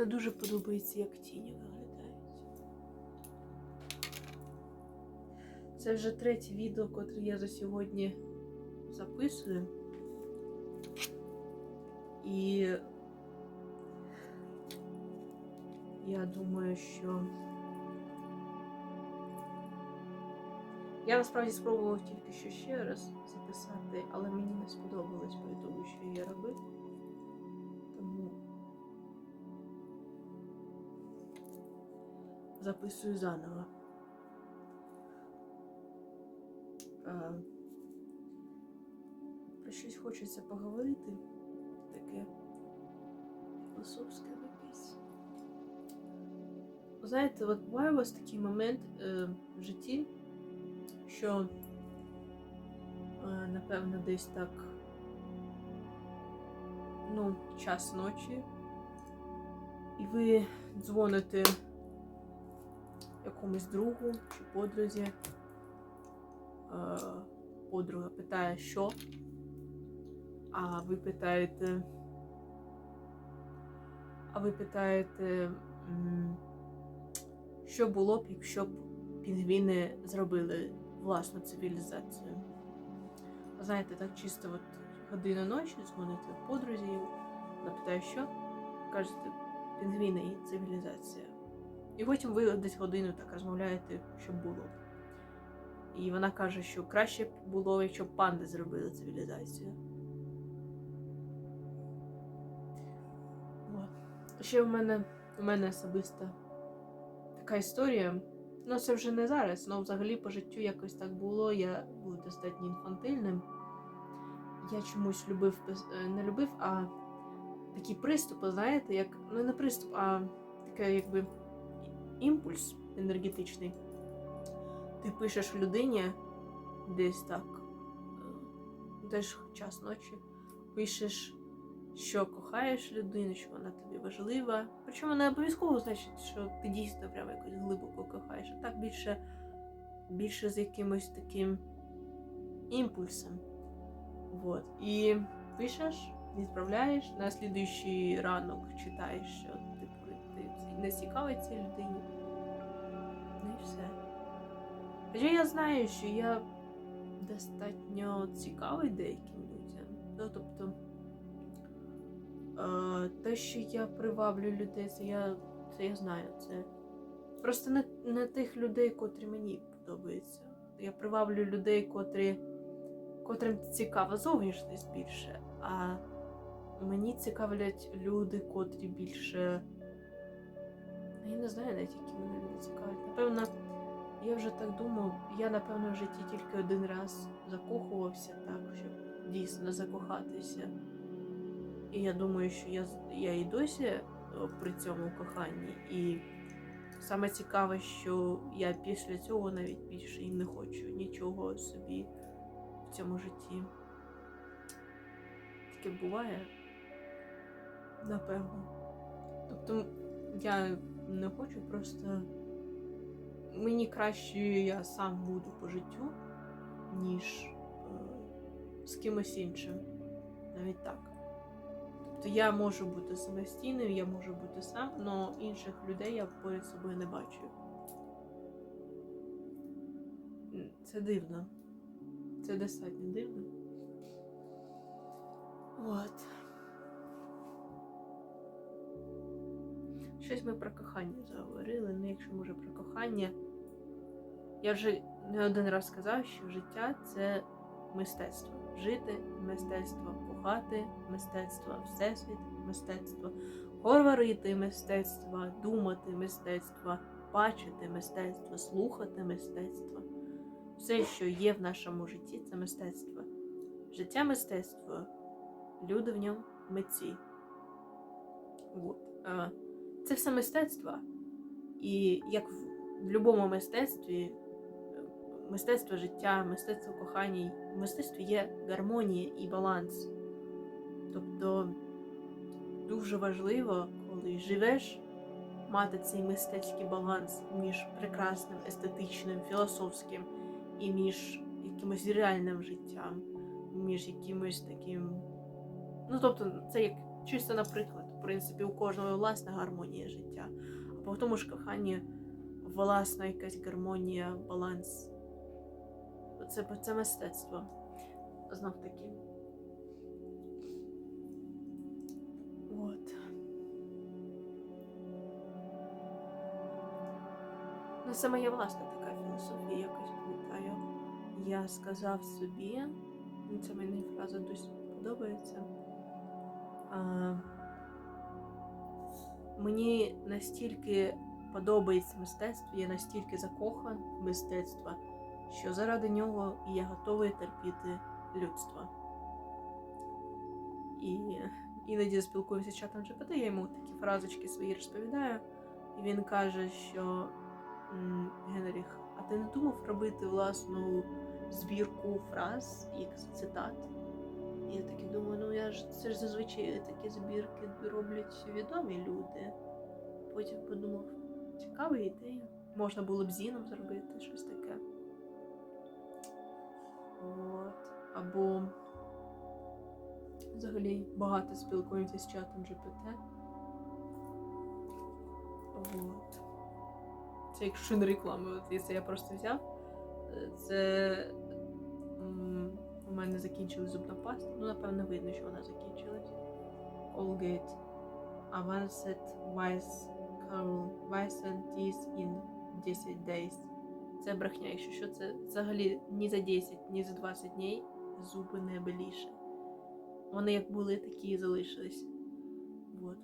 не дуже подобається, як тіні виглядають. Це вже третє відео, котре я за сьогодні записую. І я думаю, що я насправді спробувала тільки що ще раз записати, але мені не сподобалось по тому, що я робив. Записую заново. Про щось хочеться поговорити. Таке філософське якесь. Знаєте, от буває у вас такий момент е, в житті, що, е, напевно, десь так, ну, час ночі, і ви дзвоните якомусь другу чи подрузі. Е, Подруга питає, що, а ви питаєте, а ви питаєте, що було б, якщо б пінгвіни зробили власну цивілізацію. Знаєте, так чисто от година ночі дзвоните подрузі, вона питає, що? Кажете, пінгвіни і цивілізація. І потім ви десь годину так розмовляєте, що було. І вона каже, що краще б було, якщо б панди зробили цивілізацію. От. Ще в мене, у мене особиста така історія. Ну, це вже не зараз, але взагалі по життю якось так було. Я був достатньо інфантильним. Я чомусь любив, е, не любив, а такі приступи, знаєте, як ну не приступ, а таке якби імпульс енергетичний. Ти пишеш людині десь так, теж час ночі, пишеш, що кохаєш людину, що вона тобі важлива. Причому не обов'язково значить, що ти дійсно прямо якось глибоко кохаєш, а так більше, більше з якимось таким імпульсом. Вот. І пишеш, відправляєш, на слідуючий ранок читаєш, що типу, ти не цікавий цій людині. Хоча я знаю, що я достатньо цікавий деяким людям. Ну, тобто, е, те, що я приваблю людей, це я, це я знаю. Це просто не, не тих людей, котрі мені подобаються. Я приваблю людей, котрі, котрим цікава зовнішність більше. А мені цікавлять люди, котрі більше. Я не знаю навіть, які мене цікавлять. Напевно, я вже так думав, я, напевно, в житті тільки один раз закохувався так, щоб дійсно закохатися. І я думаю, що я, я і досі при цьому коханні. І саме цікаве, що я після цього навіть більше і не хочу нічого собі в цьому житті. Таке буває, напевно. Тобто я не хочу просто мені краще я сам буду по життю, ніж е, з кимось іншим. Навіть так. Тобто я можу бути самостійним, я можу бути сам, але інших людей я поряд собою не бачу. Це дивно. Це достатньо дивно. От. Щось ми про кохання заговорили, ну якщо може про кохання. Я вже не один раз сказав, що життя це мистецтво. Жити мистецтво, кохати мистецтво, всесвіт мистецтво, говорити мистецтво, думати мистецтво, бачити мистецтво, слухати мистецтво. Все, що є в нашому житті, це мистецтво. Життя мистецтво, люди в ньому митці. От. Це все мистецтво. І як в в будь-якому мистецтві, е, мистецтво життя, мистецтво кохання, в мистецтві є гармонія і баланс. Тобто дуже важливо, коли живеш, мати цей мистецький баланс між прекрасним, естетичним, філософським і між якимось реальним життям. між якимось таким. Ну, тобто, це як чисто наприклад. В принципі, у кожного власна гармонія життя. А по тому ж коханні власна якась гармонія, баланс. Це, це мистецтво. Знов таки. От. Ну, це моя власна така філософія, якось пам'ятаю. Я сказав собі, ну, це мені фраза досі подобається. А, мені настільки подобається мистецтво, я настільки закохан в мистецтво, що заради нього я готовий терпіти людство. І іноді спілкуємося з чатом GPT, я йому такі фразочки свої розповідаю, і він каже, що Генріх, а ти не думав робити власну збірку фраз і цитат? Я таки думаю, ну я ж це ж зазвичай такі збірки роблять відомі люди. Потім подумав, цікава ідея. Можна було б зіном зробити щось таке. От. Або взагалі багато спілкуємося з чатом GPT. От. Це якщо не реклама, це я просто взяв. Е, Це у мене закінчилась зубна паста. Ну, напевно, видно, що вона закінчилась. Colgate Avanced Wise Curl Whiten Teeth in 10 days. Це брехня, якщо що, це взагалі ні за 10, ні за 20 днів зуби не беліше. Вони як були, такі і залишились. Вот.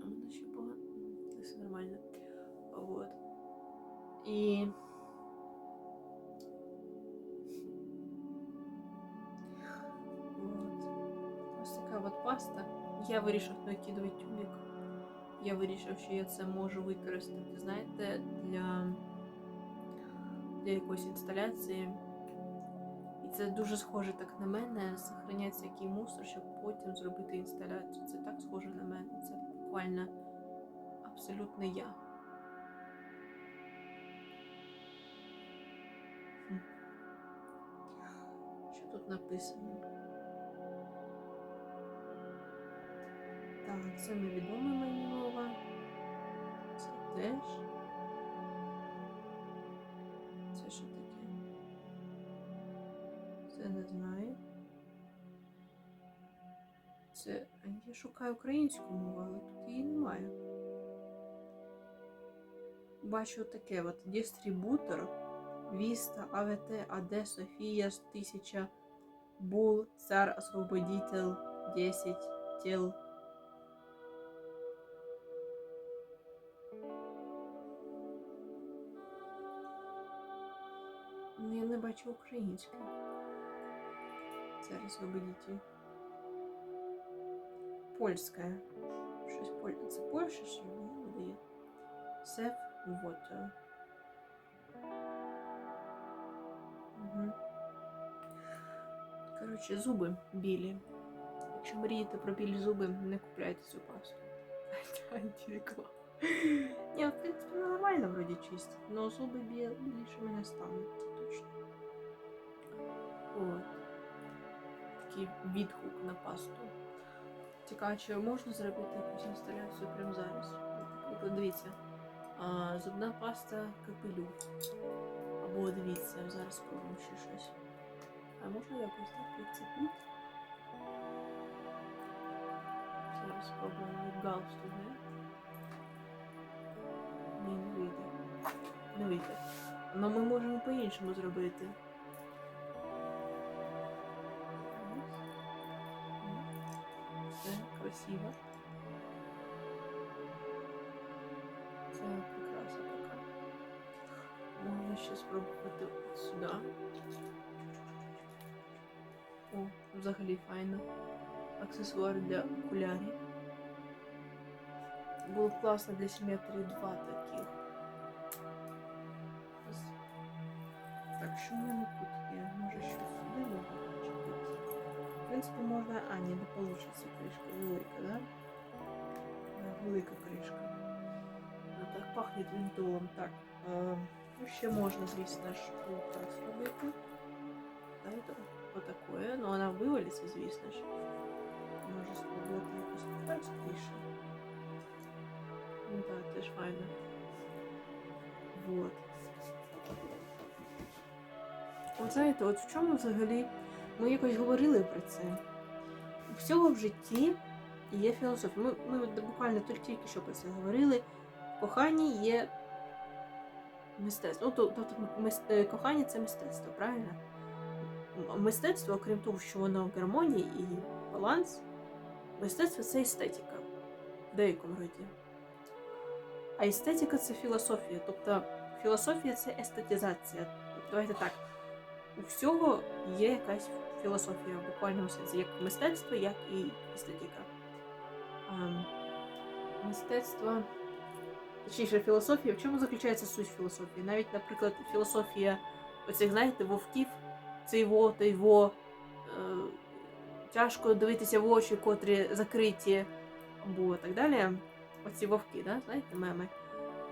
А в мене ще погано. Все нормально. Вот. І. паста. Я вирішив накидувати тюбик. Я вирішив, що я це можу використати, знаєте, для, для якоїсь інсталяції. І це дуже схоже так на мене, зберігати всякий мусор, щоб потім зробити інсталяцію. Це так схоже на мене. Це буквально абсолютно я. Що тут написано? Так, це невідома мені мова. Це теж. Це що таке? Це не знаю. Це. Я шукаю українську мову, але тут її немає. Бачу таке от дистрибутор Віста, АВТ, АД, Софія, 1000, Бул, Цар, Освободитель, 10, Тел. Бачу українською. Цар, Освободитель. Польська. Щось поль... Це Польща, що мені видає. Сев Water. Коротше, зуби білі. Якщо мрієте про білі зуби, не купляйте цю пасту. Антиреклама. Ні, в принципі, нормально вроді чистить, але зуби бі- більшими не стануть, Такий відгук на пасту. Цікаво, чи можна зробити якусь інсталяцію прямо зараз? Дивіться. Зубна паста капелюх. Або дивіться, зараз спробуємо ще щось. А можна якось так прицепити? Зараз спробуємо галстук, не? Ні, вийде. Не вийде. Але ми можемо по-іншому зробити. Все красиво. Це прикраса така. Можна ще спробувати от сюди. О, взагалі файно. Аксесуар для окулярів. Було б класно для симетрії два таких. Ось. Так, що в мене тут є? Може щось сюди можна почепити? В принципі, можна. А, ні, не вийде кришка велика, да? Да, велика кришка. Ну, так пахне вінтолом. Так. Е, ну, ще можна, звісно ж, так зробити. Давайте отакое все, ну вона вивалиться, звісно ж. Може спробувати якось простіше. Ну так, теж файно. Вот. От знаєте, от в чому взагалі ми якось говорили про це. У всього в житті є філософія. Ми, ми буквально тільки що про це говорили. В коханні є мистецтво. Ну, то- тобто мис- е, кохання це мистецтво, правильно? Мистецтво, окрім того, що воно в гармонії і баланс, мистецтво це естетика в деякому роді. А естетика це філософія. Тобто філософія це естетизація. Давайте так. У всього є якась філософія в буквальному сенсі, як мистецтво, як і естетика. Ем, мистецтво. Точніше, філософія. В чому заключається суть філософії? Навіть, наприклад, філософія оцих, знаєте, вовків, цей во, той во. Е, тяжко дивитися в очі, котрі закриті, або так далі. Оці вовки, да? знаєте, меми.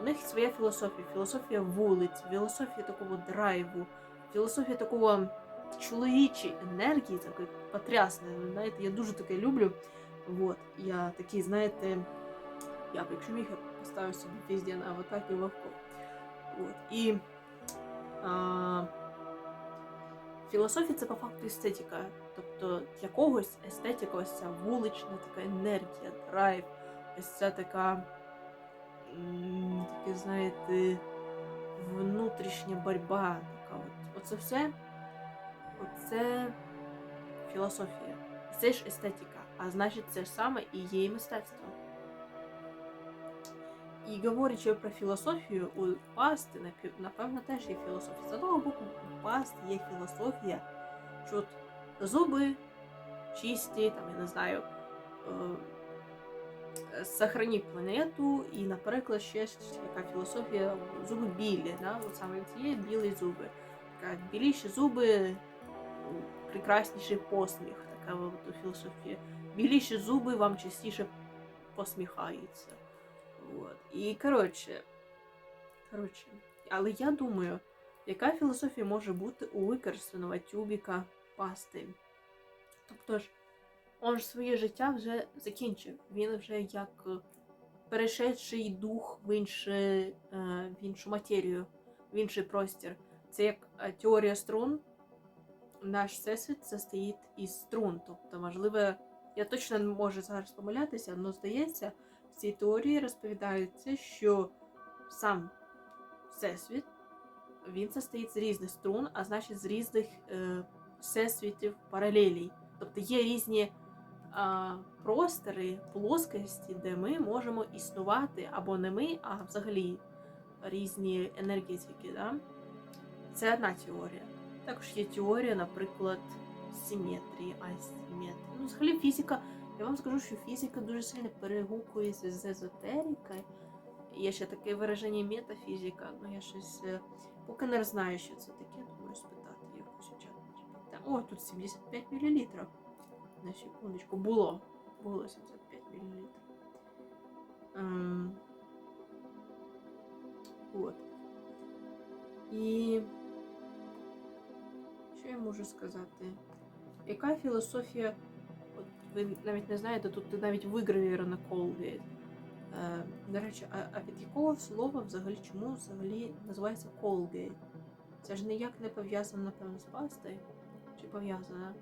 У них своя філософія, філософія вулиць, філософія такого драйву, філософія такого чоловічої енергії, такої потрясної. Знаєте, я дуже таке люблю. Вот, я такий, знаєте, я я б поставив собі везде на аватарки вовков. Вот. І а, філософія це по факту естетика. Тобто для когось естетика, ось ця вулична така енергія, драйв, ось ця така, таке, знаєте, внутрішня боротьба. Така. Оце все. Оце філософія. Це ж естетика. А значить, це ж саме і є і мистецтво. І говорячи про філософію, у пасти, напевно, теж є філософія. З одного боку, у пасти є філософія, що от зуби чисті, там, я не знаю, е, сохрані планету, і, наприклад, ще яка філософія зуби білі, да? от саме це білі зуби. Така біліші зуби, прекрасніший посміх, така от філософія. Біліші зуби вам частіше посміхаються. От. І коротше, коротше, але я думаю, яка філософія може бути у використаного тюбіка пасти? Тобто ж, он ж своє життя вже закінчив. Він вже як е, перешедший дух в, інше, е, в іншу матерію, в інший простір. Це як е, теорія струн. Наш всесвіт состоїть із струн. Тобто, можливо, я точно не можу зараз помилятися, але здається, в цій теорії розповідається, що сам всесвіт він состоїть з різних струн, а значить з різних е, всесвітів паралелей. Тобто є різні а, простори, плоскості, де ми можемо існувати, або не ми, а взагалі різні енергетики. Да? Це одна теорія. Також є теорія, наприклад, симетрії, асиметрії. Ну, взагалі фізика. Я вам скажу, що фізика дуже сильно перегукується з езотерикою. Є ще таке вираження метафізика, ну я щось е, поки не знаю, що це таке, думаю спитати якось у. О, тут 75 мл. На секундочку. Було. Було 75 мл. Ем... От. І що я можу сказати? Яка філософія? От ви навіть не знаєте, тут навіть вигравіровано Colgate. Е, до речі, а, а від якого слова взагалі чому взагалі називається Colgate? Це ж ніяк не пов'язано, напевно, з пастою. Чи пов'язано?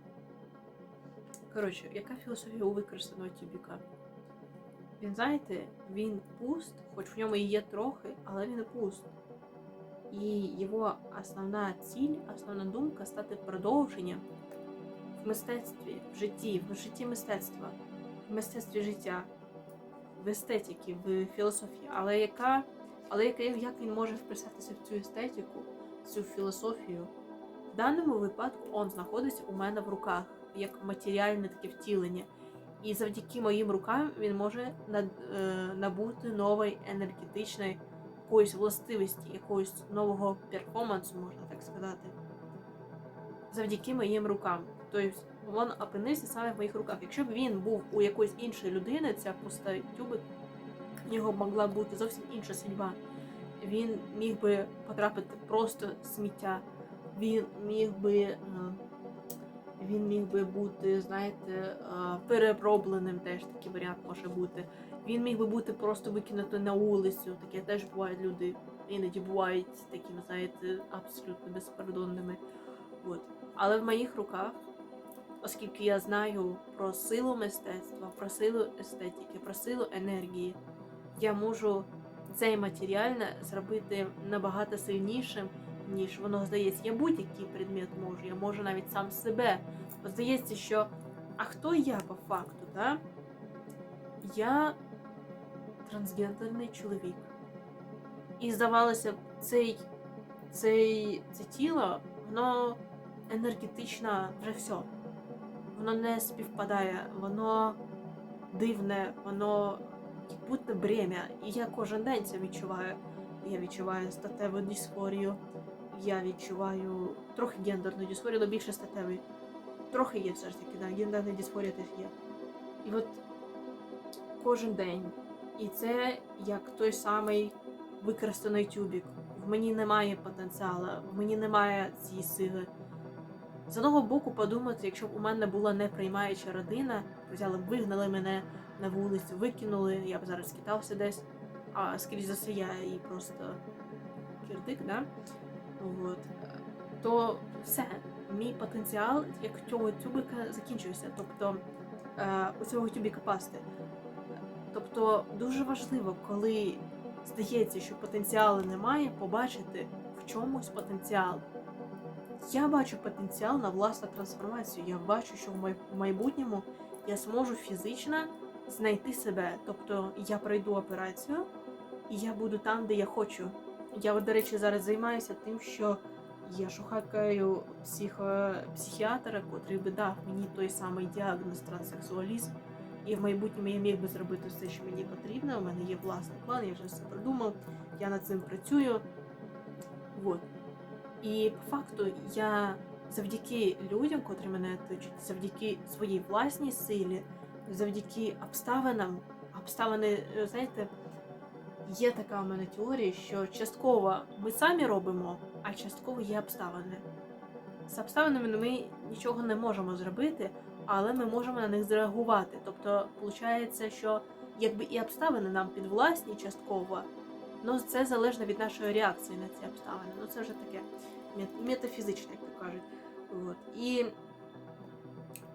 Коротше, яка філософія у використаного тюбіка? Він, знаєте, він пуст, хоч в ньому і є трохи, але він пуст. І його основна ціль, основна думка стати продовженням в мистецтві, в житті, в житті мистецтва, в мистецтві життя, в естетиці, в філософії. Але яка, але яка, як він може вписатися в цю естетику, в цю філософію? В даному випадку він знаходиться у мене в руках, як матеріальне таке втілення. І завдяки моїм рукам він може е, набути нової енергетичної якоїсь властивості, якогось нового перформансу, можна так сказати. Завдяки моїм рукам. Тобто він опинився саме в моїх руках. Якщо б він був у якоїсь іншої людини, ця пуста в нього могла бути зовсім інша судьба. Він міг би потрапити просто сміття. Він міг би Він міг би бути, знаєте, переробленим, теж такий варіант може бути. Він міг би бути просто викинути на вулицю. Таке теж бувають люди. Іноді бувають такими, знаєте, абсолютно безпардонними. От. Але в моїх руках, оскільки я знаю про силу мистецтва, про силу естетики, про силу енергії, я можу цей матеріальне зробити набагато сильнішим, ніж воно здається. Я будь-який предмет можу, я можу навіть сам себе. Здається, що а хто я по факту? Да? Я трансгендерний чоловік. І здавалося цей, цей, це тіло, воно енергетично вже все. Воно не співпадає, воно дивне, воно як будто бремя. І я кожен день це відчуваю. Я відчуваю статеву дисфорію, я відчуваю трохи гендерну дисфорію, але більше статевий. Трохи є все ж таки, да, гендерна дисфорія теж є. І от кожен день. І це як той самий використаний тюбік. В мені немає потенціалу, в мені немає цієї сили. З одного боку, подумати, якщо б у мене була неприймаюча родина, взяли б вигнали мене на вулицю, викинули, я б зараз скитався десь, а скрізь за все і просто кирдик, да? От. То все, мій потенціал як цього тюбика закінчується. Тобто е, у цього тюбіка пасти. Тобто дуже важливо, коли здається, що потенціалу немає, побачити в чомусь потенціал. Я бачу потенціал на власну трансформацію. Я бачу, що в майбутньому я зможу фізично знайти себе. Тобто я пройду операцію і я буду там, де я хочу. Я, до речі, зараз займаюся тим, що я шукаю психо... психіатра, котрий би дав мені той самий діагноз транссексуалізм. І в майбутньому я міг би зробити все, що мені потрібно. У мене є власний план, я вже все придумав, я над цим працюю. Вот. І по факту я завдяки людям, котрі мене оточують, завдяки своїй власній силі, завдяки обставинам, обставини, е, знаєте, є така у мене теорія, що частково ми самі робимо, а частково є обставини. З обставинами ми нічого не можемо зробити, але ми можемо на них зреагувати. Тобто, виходить, що якби і обставини нам підвласні частково, Ну, це залежно від нашої реакції на ці обставини. Ну, це вже таке метафізичне, як то кажуть. От. І,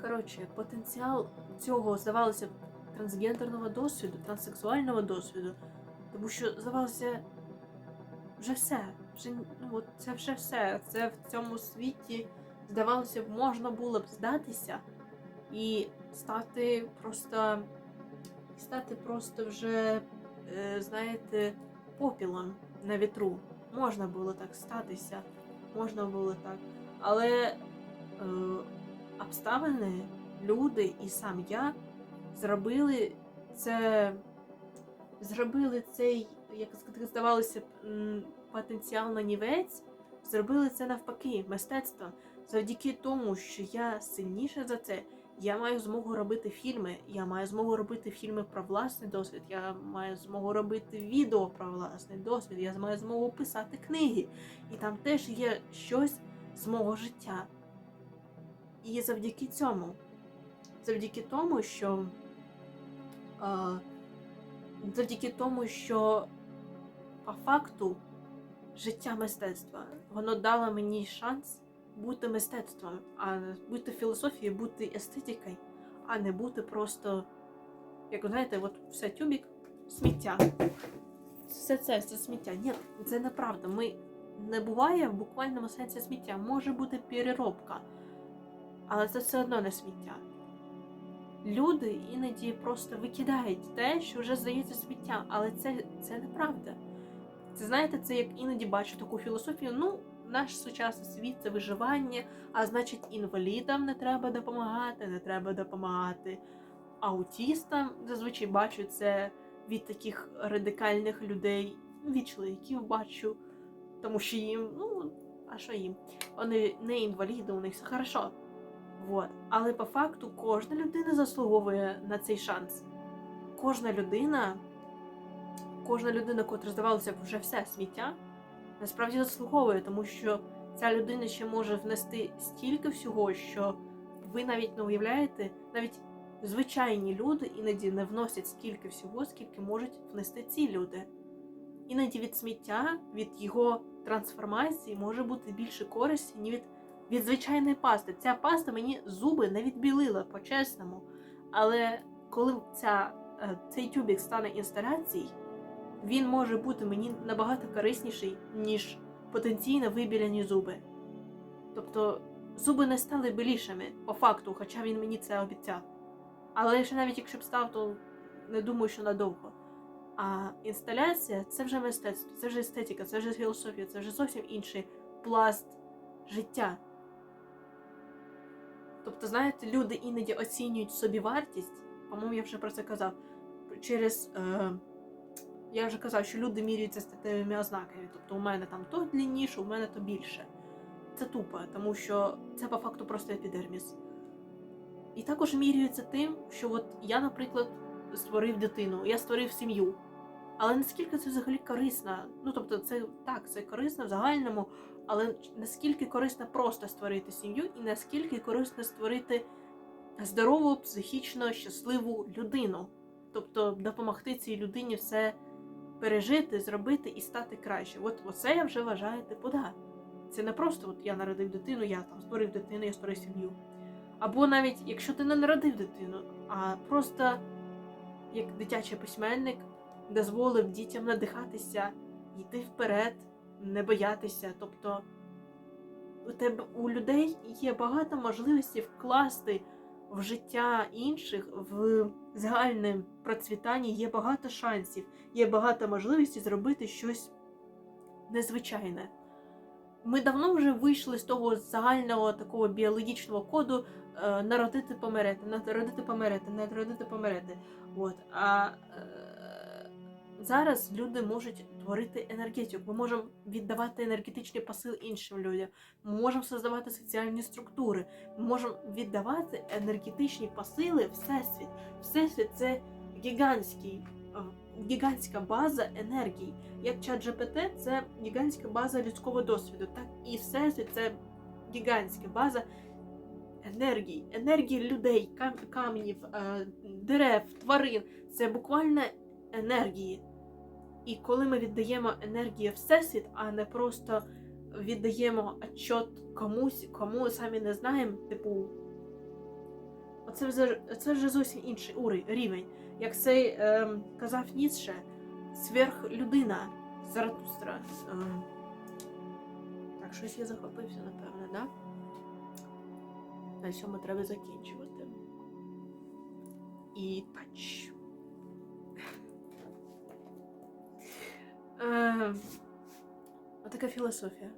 коротше, потенціал цього, здавалося б, трансгендерного досвіду, транссексуального досвіду, тому що, здавалося, вже все. Вже, ну, от це вже все. Це в цьому світі, здавалося б, можна було б здатися і стати просто. Стати просто вже, е, знаєте, попілом на вітру. Можна було так статися, можна було так. Але е, обставини, люди і сам я зробили це, зробили цей, як здавалося потенціал нанівець, зробили це навпаки, мистецтво. Завдяки тому, що я сильніша за це, я маю змогу робити фільми, я маю змогу робити фільми про власний досвід, я маю змогу робити відео про власний досвід, я маю змогу писати книги. І там теж є щось з мого життя. І завдяки цьому, завдяки тому, що а, завдяки тому, що по факту життя мистецтва, воно дало мені шанс бути мистецтвом, а бути філософією, бути естетикою, а не бути просто, як ви знаєте, от все тюбік, сміття. Все це, це сміття. Ні, це неправда. Ми не буває в буквальному сенсі сміття. Може бути переробка, але це все одно не сміття. Люди іноді просто викидають те, що вже здається сміттям, але це, це неправда. Це знаєте, це як іноді бачу таку філософію. Ну, наш сучасний світ це виживання, а значить, інвалідам не треба допомагати, не треба допомагати аутістам. Зазвичай бачу це від таких радикальних людей, від чоловіків бачу, тому що їм, ну, а що їм? Вони не інваліди, у них все хорошо. Вот. Але по факту кожна людина заслуговує на цей шанс. Кожна людина, кожна людина, котра здавалося б вже все сміття, насправді заслуговує, тому що ця людина ще може внести стільки всього, що ви навіть не уявляєте, навіть звичайні люди іноді не вносять стільки всього, скільки можуть внести ці люди. Іноді від сміття, від його трансформації може бути більше користі, ніж від, від звичайної пасти. Ця паста мені зуби не відбілила, по-чесному. Але коли ця, е, цей тюбік стане інсталяцією, він може бути мені набагато корисніший, ніж потенційно вибіляні зуби. Тобто зуби не стали білішими по факту, хоча він мені це обіцяв. Але ще навіть якщо б став, то не думаю, що надовго. А інсталяція це вже мистецтво, це вже естетика, це вже філософія, це вже зовсім інший пласт життя. Тобто, знаєте, люди іноді оцінюють собі вартість, по-моєму, я вже про це казав. Через. Е, я вже казав, що люди міряються статевими ознаками. Тобто у мене там то длинніше, у мене то більше. Це тупо, тому що це по факту просто епідерміс. І також міряються тим, що от я, наприклад, створив дитину, я створив сім'ю. Але наскільки це взагалі корисно? Ну тобто, це так, це корисно в загальному, але наскільки корисно просто створити сім'ю, і наскільки корисно створити здорову, психічно щасливу людину. Тобто допомогти цій людині все пережити, зробити і стати краще. От оце я вже вважаю, типу, да. Це не просто от я народив дитину, я там створив дитину, я створив сім'ю. Або навіть якщо ти не народив дитину, а просто як дитячий письменник дозволив дітям надихатися, йти вперед, не боятися. Тобто у тебе у людей є багато можливостей вкласти в життя інших, в загальне процвітання є багато шансів, є багато можливостей зробити щось незвичайне. Ми давно вже вийшли з того загального такого біологічного коду е, народити померти, народити померти, народити померти. От. А е, зараз люди можуть творити енергетику. Ми можемо віддавати енергетичні посил іншим людям. Ми можемо создавати соціальні структури. Ми можемо віддавати енергетичні посили Всесвіт. Всесвіт це гігантський, е, гігантська база енергії. Як чат GPT це гігантська база людського досвіду, так і Всесвіт це гігантська база енергії, енергії людей, кам- каменів, е, дерев, тварин. Це буквально енергії. І коли ми віддаємо енергію Всесвіт, а не просто віддаємо отчет комусь, кому самі не знаємо, типу. Оце вже, це вже зовсім інший рівень. Як цей ем, казав Ніцше, сверхлюдина Заратустра. Ем, так, щось я захопився, напевне, да? На цьому треба закінчувати. І тач. Е, отака філософія.